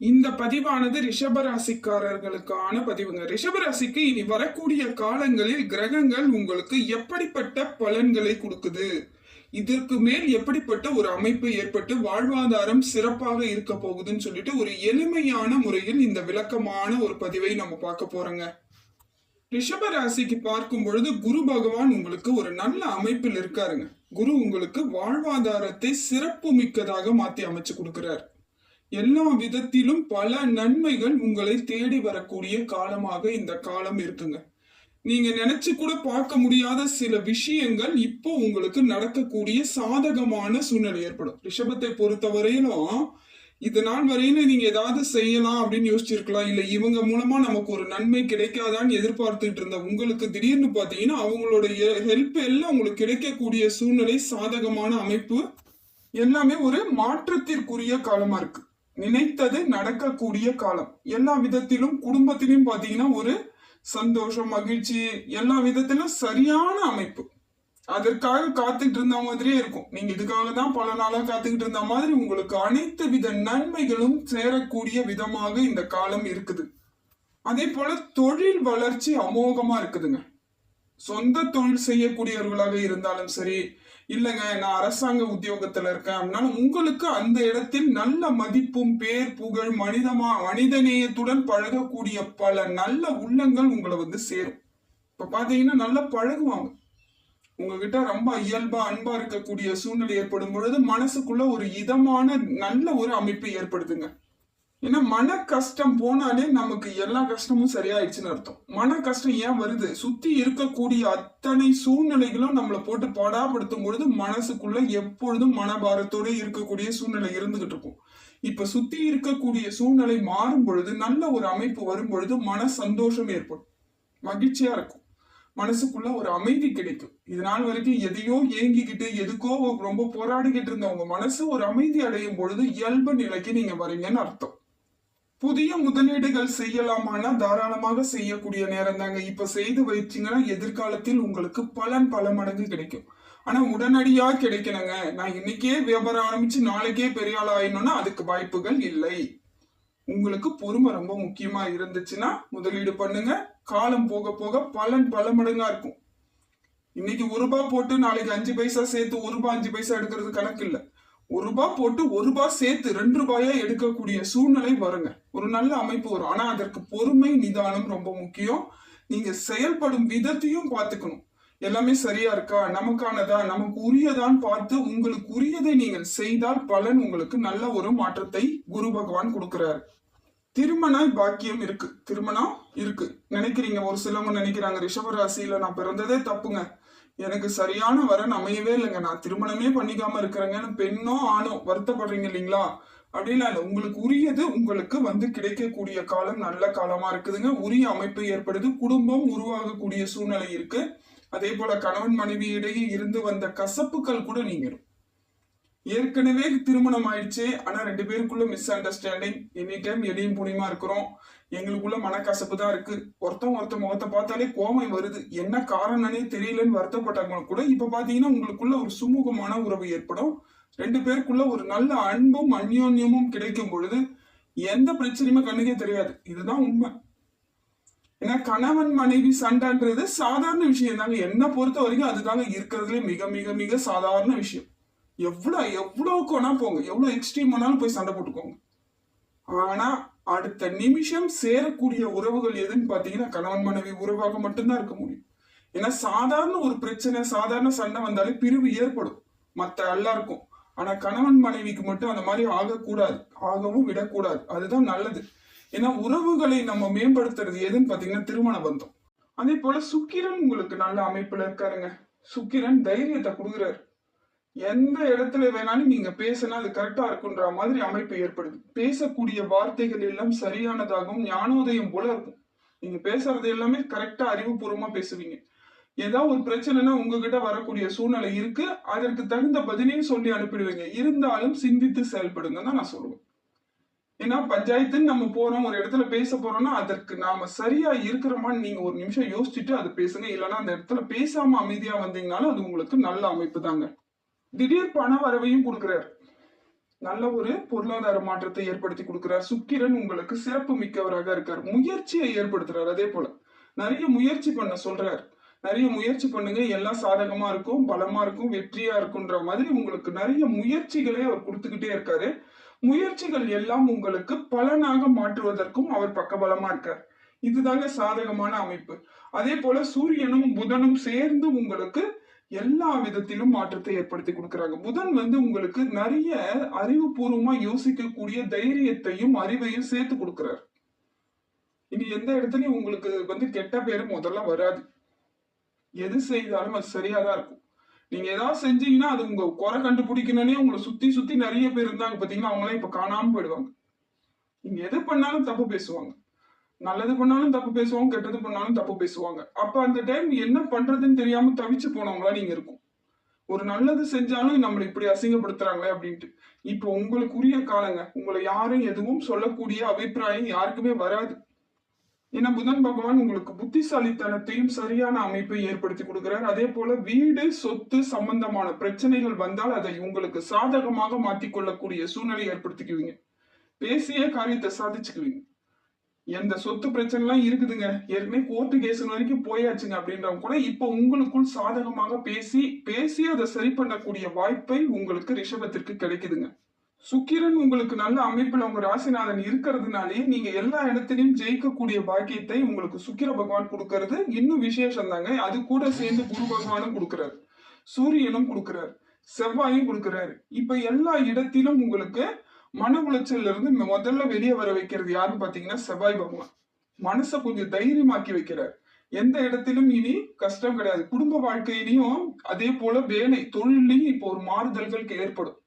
இந்த பதிவானது ரிஷபராசிக்காரர்களுக்கான பதிவுங்க. ரிஷபராசிக்கு இனி வரக்கூடிய காலங்களில் கிரகங்கள் உங்களுக்கு எப்படிப்பட்ட பலன்களை கொடுக்குது? இதற்கு மேல் எப்படிப்பட்ட ஒரு அமைப்பு ஏற்பட்டு வாழ்வாதாரம் சிறப்பாக இருக்க போகுதுன்னு சொல்லிட்டு ஒரு எளிமையான முறையில் இந்த விளக்கமான ஒரு பதிவை நம்ம பார்க்க போறோங்க. ரிஷப ராசிக்கு பார்க்கும் பொழுது குரு பகவான் உங்களுக்கு ஒரு நல்ல அமைப்பில் இருக்காருங்க. குரு உங்களுக்கு வாழ்வாதாரத்தை சிறப்பு மிக்கதாக மாத்தி அமைச்சு கொடுக்கிறார். எல்லா விதத்திலும் பல நன்மைகள் உங்களை தேடி வரக்கூடிய காலமாக இந்த காலம் இருக்குங்க. நீங்க நினைச்சு கூட பார்க்க முடியாத சில விஷயங்கள் இப்போ உங்களுக்கு நடக்கக்கூடிய சாதகமான சூழ்நிலை ஏற்படும். ரிஷபத்தை பொறுத்தவரையிலும் இது நாள் வரையிலும் நீங்க ஏதாவது செய்யலாம் அப்படின்னு யோசிச்சிருக்கலாம். இல்ல இவங்க மூலமா நமக்கு ஒரு நன்மை கிடைக்காதான்னு எதிர்பார்த்துட்டு இருந்த உங்களுக்கு திடீர்னு பாத்தீங்கன்னா அவங்களோட ஹெல்ப் எல்லாம் உங்களுக்கு கிடைக்கக்கூடிய சூழ்நிலை சாதகமான அமைப்பு எல்லாமே ஒரு மாற்றத்திற்குரிய காலமா இருக்கு. நினைத்தது நடக்கக்கூடிய காலம். எல்லா விதத்திலும் குடும்பத்திலும் பார்த்தீங்கன்னா ஒரு சந்தோஷம் மகிழ்ச்சி எல்லா விதத்திலும் சரியான அமைப்பு. அதற்காக காத்துக்கிட்டு இருந்த மாதிரியே இருக்கும். நீங்க இதுக்காக தான் பல நாளா காத்துக்கிட்டு இருந்த மாதிரி உங்களுக்கு அனைத்து வித நன்மைகளும் சேரக்கூடிய விதமாக இந்த காலம் இருக்குது. அதே போல தொழில் வளர்ச்சி அமோகமா இருக்குதுங்க. சொந்த தொழில் செய்யக்கூடியவர்களாக இருந்தாலும் சரி இல்லைங்க நான் அரசாங்க உத்தியோகத்துல இருக்கேன். அப்படின்னா உங்களுக்கு அந்த இடத்தில் நல்ல மதிப்பும் பேர் புகழ் மனிதமா மனிதநேயத்துடன் பழகக்கூடிய பல நல்ல உள்ளங்கள் உங்களை வந்து சேரும். இப்ப பாத்தீங்கன்னா நல்லா பழகுவாங்க. உங்ககிட்ட ரொம்ப இயல்பா அன்பா இருக்கக்கூடிய சூழ்நிலை ஏற்படும் பொழுது மனசுக்குள்ள ஒரு இதமான நல்ல ஒரு அமைப்பு ஏற்படுதுங்க. ஏன்னா மன கஷ்டம் போனாலே நமக்கு எல்லா கஷ்டமும் சரியாயிடுச்சுன்னு அர்த்தம். மன கஷ்டம் ஏன் வருது? சுத்தி இருக்கக்கூடிய அத்தனை சூழ்நிலைகளும் நம்மளை போட்டு பாடாப்படுத்தும் பொழுது மனசுக்குள்ள எப்பொழுதும் மனபாரத்தோட இருக்கக்கூடிய சூழ்நிலை இருந்துகிட்டு இருக்கும். இப்ப சுத்தி இருக்கக்கூடிய சூழ்நிலை மாறும் பொழுது நல்ல ஒரு அமைப்பு வரும் பொழுது மன சந்தோஷம் ஏற்படும். மகிழ்ச்சியா இருக்கும். மனசுக்குள்ள ஒரு அமைதி கிடைக்கும். இது நாள் வரைக்கும் எதையோ ஏங்கிக்கிட்டு எதுக்கோ ரொம்ப போராடிக்கிட்டு இருந்தவங்க மனசு ஒரு அமைதி அடையும் பொழுது இயல்பு நிலைக்கு நீங்க வரீங்கன்னு அர்த்தம். புதிய முதலீடுகள் செய்யலாமானா தாராளமாக செய்யக்கூடிய நேரம் தாங்க. இப்ப செய்து வைச்சீங்கன்னா எதிர்காலத்தில் உங்களுக்கு பலன் பல மடங்கு கிடைக்கும். ஆனா உடனடியா கிடைக்கணுங்க நான் இன்னைக்கே வியாபாரம் ஆரம்பிச்சு நாளைக்கே பெரிய ஆள் ஆயிடணும்னா அதுக்கு வாய்ப்புகள் இல்லை. உங்களுக்கு பொறுமை ரொம்ப முக்கியமா இருந்துச்சுன்னா முதலீடு பண்ணுங்க. காலம் போக போக பலன் பல மடங்கா இருக்கும். இன்னைக்கு ஒரு ரூபாய் போட்டு நாளைக்கு அஞ்சு பைசா சேர்த்து ஒரு ரூபாய் அஞ்சு பைசா எடுக்கிறது கணக்கு இல்லை. ஒரு ரூபாய் போட்டு ஒரு ரூபாய் சேர்த்து ரெண்டு ரூபாயா எடுக்கக்கூடிய சூழ்நிலை வருங்க. ஒரு நல்ல அமைப்பு வரும். ஆனா அதற்கு பொறுமை நிதானம் ரொம்ப முக்கியம். நீங்க செயல்படும் விதத்தையும் பார்த்துக்கணும். எல்லாமே சரியா இருக்கா? நமக்கானதா? நமக்கு உரியதான்னு பார்த்து உங்களுக்கு உரியதை நீங்கள் செய்தால் பலன் உங்களுக்கு நல்ல ஒரு மாற்றத்தை குரு பகவான் கொடுக்கிறாரு. திருமண பாக்கியம் இருக்கு. திருமணம் இருக்கு. நினைக்கிறீங்க? ஒரு சிலவங்க நினைக்கிறாங்க ரிஷப ராசியில நான் பிறந்ததே தப்புங்க. எனக்கு சரியான வரன் அமையவே இல்லைங்க. நான் திருமணமே பண்ணிக்காம இருக்கிறேங்கன்னு பெண்ணோ ஆணோ வருத்தப்படுறீங்க இல்லைங்களா? அப்படின்னா இல்லை. உங்களுக்கு உரியது உங்களுக்கு வந்து கிடைக்கக்கூடிய காலம் நல்ல காலமா இருக்குதுங்க. உரிய அமைப்பு ஏற்படுது. குடும்பம் உருவாகக்கூடிய சூழ்நிலை இருக்கு. அதே போல கணவன் மனைவி இடையே இருந்து வந்த கசப்புகள் கூட நீங்கிடும். ஏற்கனவே திருமணம் ஆயிடுச்சு. ஆனா ரெண்டு பேருக்குள்ள மிஸ் அண்டர்ஸ்டாண்டிங் எனி டைம் எளியும் புனிமா இருக்கிறோம். எங்களுக்குள்ள மனக்கசப்பு தான் இருக்கு. ஒருத்தன் ஒருத்த முகத்தை பார்த்தாலே கோமை வருது. என்ன காரணம்னே தெரியலன்னு வருத்தப்பட்டவங்க கூட இப்ப பாத்தீங்கன்னா உங்களுக்குள்ள ஒரு சுமூகமான உறவு ஏற்படும். ரெண்டு பேருக்குள்ள ஒரு நல்ல அன்பும் அந்யோன்யமும் கிடைக்கும் பொழுது எந்த பிரச்சனையுமே கண்ணுக்கே தெரியாது. இதுதான் உண்மை. ஏன்னா கணவன் மனைவி சண்டைன்றது சாதாரண விஷயம் தாங்க. என்ன பொறுத்த வரைக்கும் அதுதாங்க இருக்கிறதுலே மிக மிக மிக சாதாரண விஷயம். எவ்வளோ எவ்வளோக்கு வேணா போங்க. எவ்வளோ எக்ஸ்ட்ரீம் வேணாலும் போய் சண்டை போட்டுக்கோங்க. ஆனா அடுத்த நிமிஷம் சேரக்கூடிய உறவுகள் எதுன்னு பார்த்தீங்கன்னா கணவன் மனைவி உறவாக மட்டும்தான் இருக்க முடியும். ஏன்னா சாதாரண ஒரு பிரச்சனை சாதாரண சண்டை வந்தாலே பிரிவு ஏற்படும். மற்ற எல்லாருக்கும். ஆனா கணவன் மனைவிக்கு மட்டும் அந்த மாதிரி ஆகக்கூடாது. ஆகவும் விடக்கூடாது. அதுதான் நல்லது. ஏன்னா உறவுகளை நம்ம மேம்படுத்துறது எதுன்னு பாத்தீங்கன்னா திருமண பந்தம். அதே போல சுக்கிரன் உங்களுக்கு நல்ல அமைப்புல இருக்காருங்க. சுக்கிரன் தைரியத்தை கொடுக்குறாரு. எந்த இடத்துல வேணாலும் நீங்க பேசினா அது கரெக்டா இருக்குன்ற மாதிரி அமைப்பு ஏற்படுது. பேசக்கூடிய வார்த்தைகள் எல்லாம் சரியானதாகவும் ஞானோதயம் போல இருக்கும். நீங்க பேசுறது எல்லாமே கரெக்டா அறிவுபூர்வமா பேசுவீங்க. ஏதாவது ஒரு பிரச்சனைனா உங்ககிட்ட வரக்கூடிய சூழ்நிலை இருக்கு. அதற்கு தகுந்த பதிலையும் சொல்லி அனுப்பிடுவீங்க. இருந்தாலும் சிந்தித்து செயல்படுங்க தான் நான் சொல்லுவேன். ஏன்னா பஞ்சாயத்துன்னு நம்ம போறோம் ஒரு இடத்துல பேச போறோம்னா அதற்கு நாம சரியா இருக்கிறோமான்னு நீங்க ஒரு நிமிஷம் யோசிச்சுட்டு அது பேசுங்க. இல்லைன்னா அந்த இடத்துல பேசாம அமைதியா வந்தீங்கனாலும் அது உங்களுக்கு நல்ல அமைப்பு தாங்க. திடீர் பண வரவையும் கொடுக்கிறார். நல்ல ஒரு பொருளாதார மாற்றத்தை ஏற்படுத்தி கொடுக்கிறார். சுக்கிரன் உங்களுக்கு சிறப்பு மிக்கவராக இருக்கார். முயற்சியை ஏற்படுத்துறார். அதே போல நிறைய முயற்சி பண்ண சொல்றார். நிறைய முயற்சி பண்ணுங்க. எல்லாம் சாதகமா இருக்கும் பலமா இருக்கும் வெற்றியா இருக்குன்ற மாதிரி உங்களுக்கு நிறைய முயற்சிகளை அவர் கொடுத்துக்கிட்டே இருக்காரு. முயற்சிகள் எல்லாம் உங்களுக்கு பலனாக மாற்றுவதற்கும் அவர் பக்கபலமா இருக்கார். இதுதாங்க சாதகமான அமைப்பு. அதே போல சூரியனும் புதனும் சேர்ந்து உங்களுக்கு எல்லா விதத்திலும் மாற்றத்தை ஏற்படுத்தி கொடுக்குறாங்க. புதன் வந்து உங்களுக்கு நிறைய அறிவுபூர்வமா யோசிக்கக்கூடிய தைரியத்தையும் அறிவையும் சேர்த்து கொடுக்குறாரு. இனி எந்த இடத்துலயும் உங்களுக்கு வந்து கெட்ட பேரு முதல்ல வராது. எது செய்தாலும் அது சரியா தான் இருக்கும். நீங்க ஏதாவது செஞ்சீங்கன்னா அது உங்க குறை கண்டுபிடிக்கணும்னே உங்களை சுத்தி சுத்தி நிறைய பேர் இருந்தாங்க பாத்தீங்கன்னா அவங்களாம் இப்ப காணாம போயிடுவாங்க. நீங்க எது பண்ணாலும் தப்பு பேசுவாங்க. நல்லது பண்ணாலும் தப்பு பேசுவாங்க கெட்டது பண்ணாலும் தப்பு பேசுவாங்க. அப்ப அந்த டைம் என்ன பண்றதுன்னு தெரியாம தவிச்சு போனவங்களா நீங்க இருக்கும். ஒரு நல்லது செஞ்சாலும் நம்மளை இப்படி அசிங்கப்படுத்துறாங்களே அப்படின்ட்டு. இப்போ உங்களுக்குரிய காலங்க உங்களை யாரும் எதுவும் சொல்லக்கூடிய அபிப்பிராயம் யாருக்குமே வராது. ஏன்னா புதன் பகவான் உங்களுக்கு புத்திசாலித்தனத்தையும் சரியான அமைப்பை ஏற்படுத்தி கொடுக்கிறார். அதே போல வீடு சொத்து சம்பந்தமான பிரச்சனைகள் வந்தால் அதை உங்களுக்கு சாதகமாக மாற்றிக்கொள்ளக்கூடிய சூழ்நிலை ஏற்படுத்திக்குவீங்க. பேசிய காரியத்தை சாதிச்சுக்குவீங்க. எந்த சொத்து பிரச்சனை எல்லாம் இருக்குதுங்க. ஏற்கனவே கோர்ட்டு கேஸ் வரைக்கும் போயாச்சுங்க அப்படின்றவங்க கூட இப்போ உங்களுக்குள் சாதகமாக பேசி பேசி அதை சரி பண்ணக்கூடிய வாய்ப்பை உங்களுக்கு ரிஷபத்திற்கு கிடைக்குதுங்க. சுக்கிரன் உங்களுக்கு நல்ல அமைப்புல உங்க ராசிநாதன் இருக்கிறதுனாலே நீங்க எல்லா இடத்துலையும் ஜெயிக்கக்கூடிய பாக்கியத்தை உங்களுக்கு சுக்கிர பகவான் கொடுக்கறது இன்னும் விசேஷம் தாங்க அது கூட சேர்ந்து குரு பகவானும் கொடுக்கிறார். சூரியனும் கொடுக்கிறார். செவ்வாயும் கொடுக்கிறாரு. இப்ப எல்லா இடத்திலும் உங்களுக்கு மன உளைச்சல்ல இருந்து முதல்ல வெளியே வர வைக்கிறது யாருன்னு பாத்தீங்கன்னா செவ்வாய் பகவான். மனசை கொஞ்சம் தைரியமாக்கி வைக்கிறார். எந்த இடத்திலும் இனி கஷ்டம் கிடையாது. குடும்ப வாழ்க்கையிலையும் அதே போல வேலை தொழிலையும் இப்போ ஒரு மாறுதல்கள் ஏற்படும்.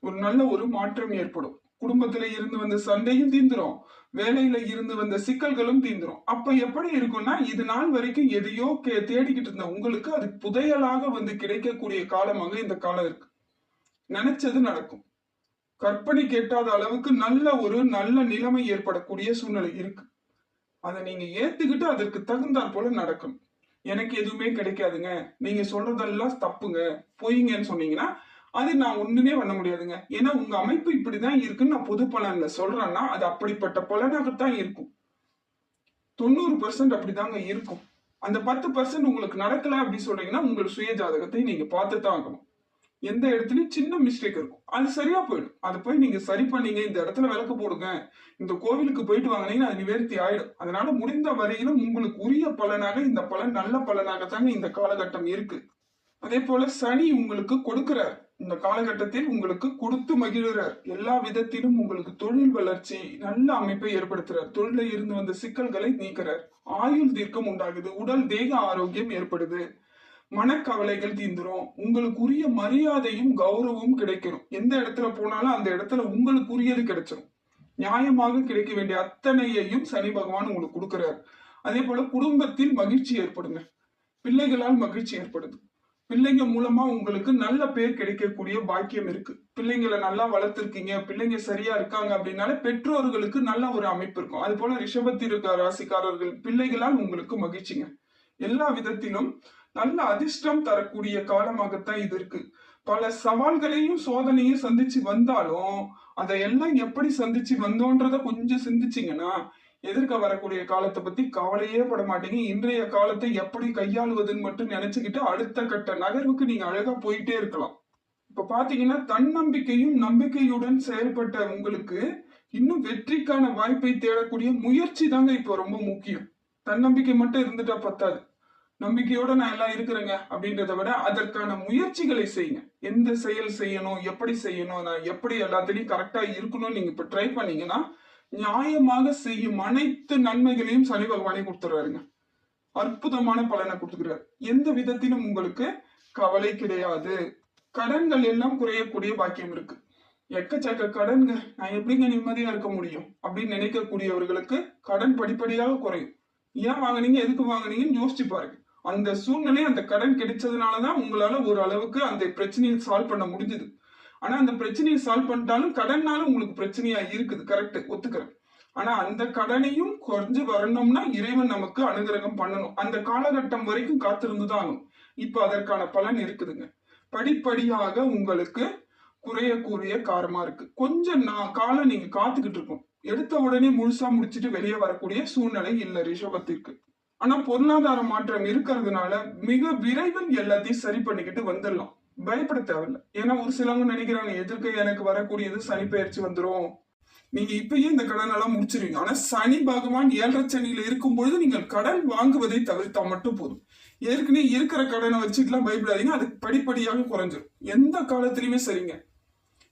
ஒரு நல்ல ஒரு மாற்றம் ஏற்படும். குடும்பத்துல இருந்து வந்த சண்டையும் தீந்துரும். வேலையில இருந்து வந்த சிக்கல்களும் தீந்துரும். அப்ப எப்படி இருக்கும்னா இது நாள் வரைக்கும் எதையோ கே- தேடிக்கிட்டு இருந்த உங்களுக்கு அது புதையலாக வந்து கிடைக்கக்கூடிய காலமாக இந்த காலம் இருக்கு. நினைச்சது நடக்கும். கற்பனை கேட்டாத அளவுக்கு நல்ல ஒரு நல்ல நிலைமை ஏற்படக்கூடிய சூழ்நிலை இருக்கு. அதை நீங்க ஏத்துக்கிட்டு அதற்கு தகுந்தாற் போல நடக்கணும். எனக்கு எதுவுமே கிடைக்காதுங்க. நீங்க சொல்றதெல்லாம் தப்புங்க. பொய்ங்கன்னு சொன்னீங்கன்னா அது நான் ஒண்ணுமே பண்ண முடியாதுங்க. ஏன்னா உங்க அமைப்பு இப்படிதான் இருக்குன்னு நான் பொது பலன்ல சொல்றேன்னா அது அப்படிப்பட்ட பலனாகத்தான் இருக்கும். தொண்ணூறு பர்சன்ட் அப்படிதாங்க இருக்கும். அந்த பத்து பர்சன்ட் உங்களுக்கு நடக்கல அப்படி சொல்றீங்கன்னா உங்கள் சுய ஜாதகத்தை நீங்க பார்த்து தான் ஆகணும். எந்த இடத்துலையும் சின்ன மிஸ்டேக் இருக்கும். அது சரியா போயிடும். அதை போய் நீங்க சரி பண்ணீங்க இந்த இடத்துல விளக்கு போடுங்க இந்த கோவிலுக்கு போயிட்டு வாங்கினீங்கன்னா அது நிவர்த்தி ஆயிடும். அதனால முடிந்த வரையிலும் உங்களுக்கு உரிய பலனாக இந்த பலன் நல்ல பலனாக தாங்க இந்த காலகட்டம் இருக்கு. அதே போல சனி உங்களுக்கு கொடுக்கிறார். இந்த காலகட்டத்தில் உங்களுக்கு கொடுத்து மகிழ்கிறார். எல்லா விதத்திலும் உங்களுக்கு தொழில் வளர்ச்சி நல்ல அமைப்பை ஏற்படுத்துறார். தொழில இருந்து வந்த சிக்கல்களை நீக்கிறார். ஆயுள் தீர்க்கம் உண்டாகுது. உடல் தேக ஆரோக்கியம் ஏற்படுது. மனக்கவலைகள் தீந்துரும். உங்களுக்கு உரிய மரியாதையும் கௌரவமும் கிடைக்கணும். எந்த இடத்துல போனாலும் அந்த இடத்துல உங்களுக்குரியது கிடைச்சிடும் கிடைச்சிரும். நியாயமாக கிடைக்க வேண்டிய அத்தனையையும் சனி பகவான் உங்களுக்கு கொடுக்குறாரு. அதே போல குடும்பத்தில் மகிழ்ச்சி ஏற்படுங்க. பிள்ளைகளால் மகிழ்ச்சி ஏற்படுது. பிள்ளைங்க மூலமா உங்களுக்கு நல்ல பேர் கிடைக்கக்கூடிய பாக்கியம் இருக்கு. பிள்ளைங்களை நல்லா வளர்த்துருக்கீங்க. பிள்ளைங்க சரியா இருக்காங்க அப்படின்னாலே பெற்றோர்களுக்கு நல்ல ஒரு அமைப்பு இருக்கும். அது போல ரிஷபத்தில் இருக்க ராசிக்காரர்கள் பிள்ளைகளால் உங்களுக்கு மகிழ்ச்சிங்க. எல்லா விதத்திலும் நல்ல அதிர்ஷ்டம் தரக்கூடிய காலமாகத்தான் இது இருக்கு. பல சவால்களையும் சோதனையும் சந்திச்சு வந்தாலும் அதையெல்லாம் எப்படி சந்திச்சு வந்தோன்றத கொஞ்சம் சிந்திச்சிங்கன்னா எதிர்க்க வரக்கூடிய காலத்தை பத்தி கவலையே பட மாட்டீங்க. இன்றைய காலத்தை எப்படி கையாளுவதுன்னு மட்டும் நினைச்சுக்கிட்டு அடுத்த கட்ட நகர்வுக்கு நீங்க அழகா போயிட்டே இருக்கலாம். இப்ப பாத்தீங்கன்னா தன்னம்பிக்கையும் நம்பிக்கையுடன் செயல்பட்ட உங்களுக்கு இன்னும் வெற்றிக்கான வாய்ப்பை தேடக்கூடிய முயற்சி தாங்க இப்போ ரொம்ப முக்கியம். தன்னம்பிக்கை மட்டும் இருந்துட்டா பத்தாது. நம்பிக்கையோட நான் எல்லாம் இருக்கிறேங்க அப்படின்றத விட அதற்கான முயற்சிகளை செய்யுங்க. எந்த செயல் செய்யணும் எப்படி செய்யணும் நான் எப்படி எல்லாத்துலயும் கரெக்டா இருக்கணும்னு நீங்க இப்ப ட்ரை பண்ணீங்கன்னா நியாயமாக செய்யும் அனைத்து நன்மைகளையும் சனி பகவானே கொடுத்துறாருங்க அற்புதமான பலனை கொடுத்துக்கிறார். எந்த விதத்திலும் உங்களுக்கு கவலை கிடையாது. கடன்கள் எல்லாம் குறையக்கூடிய பாக்கியம் இருக்கு. எக்கச்சக்க கடன்க நான் எப்படிங்க நிம்மதியா இருக்க முடியும் அப்படின்னு நினைக்கக்கூடியவர்களுக்கு கடன் படிப்படியாக குறையும். ஏன் வாங்குனீங்க எதுக்கு வாங்குனீங்கன்னு யோசிச்சு பாருங்க. அந்த சூழ்நிலை அந்த கடன் கிடைச்சதுனாலதான் உங்களால ஒரு அளவுக்கு அந்த பிரச்சனையை சால்வ் பண்ண முடிஞ்சுது. ஆனா அந்த பிரச்சனையை சால்வ் பண்ணிட்டாலும் கடன்னால உங்களுக்கு பிரச்சனையா இருக்குது. கரெக்ட் ஒத்துக்கிறேன். ஆனா அந்த கடனையும் குறைஞ்சு வரணும்னா இறைவன் நமக்கு அனுகிரகம் பண்ணணும். அந்த காலகட்டம் வரைக்கும் காத்திருந்துதான் ஆகணும். இப்ப அதற்கான பலன் இருக்குதுங்க. படிப்படியாக உங்களுக்கு குறையக்கூடிய காரமா இருக்கு. கொஞ்சம் நான் காலம் நீங்க காத்துக்கிட்டு இருக்கோம் எடுத்த உடனே முழுசா முடிச்சிட்டு வெளியே வரக்கூடிய சூழ்நிலை இல்லை ரிஷபத்திற்கு. ஆனா பொருளாதார மாற்றம் இருக்கிறதுனால மிக விரைவில் எல்லாத்தையும் சரி பண்ணிக்கிட்டு வந்துடலாம். பயப்பட தேவையில்ல. ஏன்னா ஒரு சிலவங்க நினைக்கிறாங்க எதிர்க்க எனக்கு வரக்கூடியது சனி பயிற்சி வந்துரும். நீங்க இப்பயே இந்த கடன் எல்லாம் முடிச்சிருவீங்க. ஆனா சனி பகவான் ஏழரை சனியில இருக்கும் பொழுது நீங்கள் கடன் வாங்குவதை தவிர்த்தா மட்டும் போதும். ஏற்கனவே இருக்கிற கடனை வச்சுட்டுலாம் பயப்படாதீங்க. அது படிப்படியாக குறைஞ்சிரும். எந்த காலத்திலயுமே சரிங்க.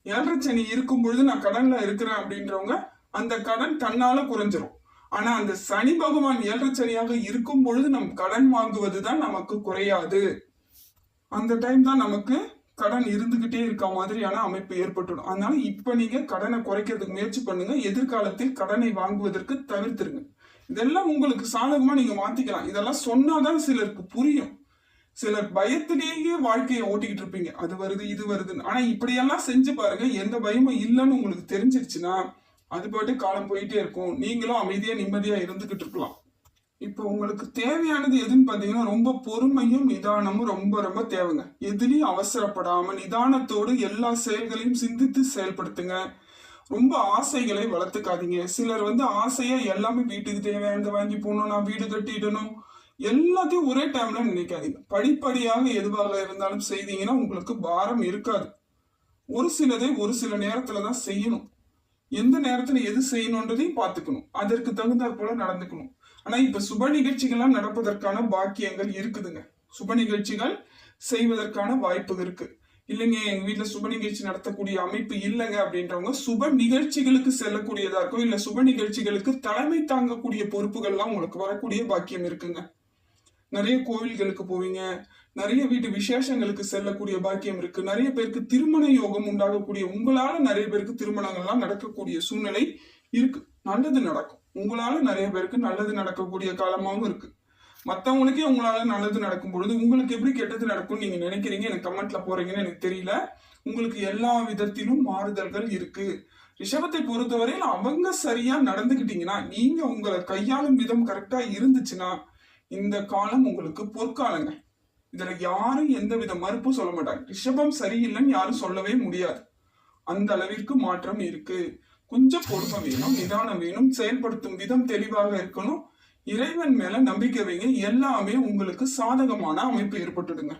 ஏழரை சனி இருக்கும் பொழுது நான் கடன்ல இருக்கிறேன் அப்படின்றவங்க அந்த கடன் தன்னால குறைஞ்சிரும். ஆனா அந்த சனி பகவான் ஏழரை சனியாக இருக்கும் பொழுது நம் கடன் வாங்குவது தான் நமக்கு குறையாது. அந்த டைம் தான் நமக்கு கடன் இருந்துகிட்டே இருக்க மாதிரியான அமைப்பு ஏற்பட்டுடும். அதனால இப்ப நீங்க கடனை குறைக்கிறதுக்கு முயற்சி பண்ணுங்க. எதிர்காலத்தில் கடனை வாங்குவதற்கு தவிர்த்துருங்க. இதெல்லாம் உங்களுக்கு சாதகமா நீங்க மாத்திக்கலாம். இதெல்லாம் சொன்னாதான் சிலருக்கு புரியும். சிலர் பயத்திலேயே வாழ்க்கையை ஓட்டிக்கிட்டு இருப்பீங்க. அது வருது இது வருதுன்னு. ஆனா இப்படியெல்லாம் செஞ்சு பாருங்க. எந்த பயமும் இல்லைன்னு உங்களுக்கு தெரிஞ்சிருச்சுன்னா அது பாட்டு காலம் போயிட்டே இருக்கும். நீங்களும் அமைதியா நிம்மதியா இருந்துகிட்டு இருக்கலாம். இப்போ உங்களுக்கு தேவையானது எதுன்னு பார்த்தீங்கன்னா ரொம்ப பொறுமையும் நிதானமும் ரொம்ப ரொம்ப தேவைங்க. எதுலயும் அவசரப்படாம நிதானத்தோடு எல்லா செயல்களையும் சிந்தித்து செயல்படுத்துங்க. ரொம்ப ஆசைகளை வளர்த்துக்காதீங்க. சிலர் வந்து ஆசையா எல்லாமே வீட்டுக்கு தேவையானதை வாங்கி போகணும் நான் வீடு கட்டிடணும். எல்லாத்தையும் ஒரே டைம்ல நினைக்காதீங்க. படிப்படியாக எதுவாக இருந்தாலும் செய்தீங்கன்னா உங்களுக்கு பாரம் இருக்காது. ஒரு சிலதை ஒரு சில நேரத்துல தான் செய்யணும். எந்த நேரத்துல எது செய்யணுன்றதையும் பார்த்துக்கணும். அதற்கு தகுந்தாற் போல நடந்துக்கணும். ஆனா இப்ப சுப நிகழ்ச்சிகள்லாம் நடப்பதற்கான பாக்கியங்கள் இருக்குதுங்க. சுப நிகழ்ச்சிகள் செய்வதற்கான வாய்ப்பு இருக்கு. இல்லைங்க எங்க வீட்டுல சுப நிகழ்ச்சி நடத்தக்கூடிய அமைப்பு இல்லைங்க அப்படின்றவங்க சுப நிகழ்ச்சிகளுக்கு செல்லக்கூடியதா இருக்கும் இல்ல சுப நிகழ்ச்சிகளுக்கு தலைமை தாங்கக்கூடிய பொறுப்புகள்லாம் உங்களுக்கு வரக்கூடிய பாக்கியம் இருக்குங்க. நிறைய கோவில்களுக்கு போவீங்க நிறைய வீட்டு விசேஷங்களுக்கு செல்லக்கூடிய பாக்கியம் இருக்கு. நிறைய பேருக்கு திருமண யோகம் உண்டாகக்கூடிய உங்களால நிறைய பேருக்கு திருமணங்கள்லாம் நடக்கக்கூடிய சூழ்நிலை இருக்கு. நல்லது நடக்கும். உங்களால நிறைய பேருக்கு நல்லது நடக்கக்கூடிய காலமாகவும் இருக்கு. மற்றவங்களுக்கே உங்களால நல்லது நடக்கும் பொழுது உங்களுக்கு எப்படி கெட்டது நடக்கும்னு நீங்க நினைக்கிறீங்க எனக்கு கமெண்ட்ல போறீங்கன்னு எனக்கு தெரியல. உங்களுக்கு எல்லா விதத்திலும் மாறுதல்கள் இருக்கு. ரிஷபத்தை பொறுத்தவரையில் அவங்க சரியா நடந்துகிட்டீங்கன்னா நீங்க உங்களை கையாளும் விதம் கரெக்டா இருந்துச்சுன்னா இந்த காலம் உங்களுக்கு பொற்காலங்க இதுல யாரும் எந்த வித மறுப்பும் சொல்ல மாட்டாங்க. ரிஷபம் சரியில்லைன்னு யாரும் சொல்லவே முடியாது. அந்த அளவிற்கு மாற்றம் இருக்கு. கொஞ்சம் பொறுமை வேணும் நிதானம் வேணும் செயல்படுத்தும் விதம் தெளிவாக இருக்கணும். இறைவன் மேல நம்பிக்கை வைங்க. எல்லாமே உங்களுக்கு சாதகமான அமைப்பு ஏற்பட்டுடுங்க.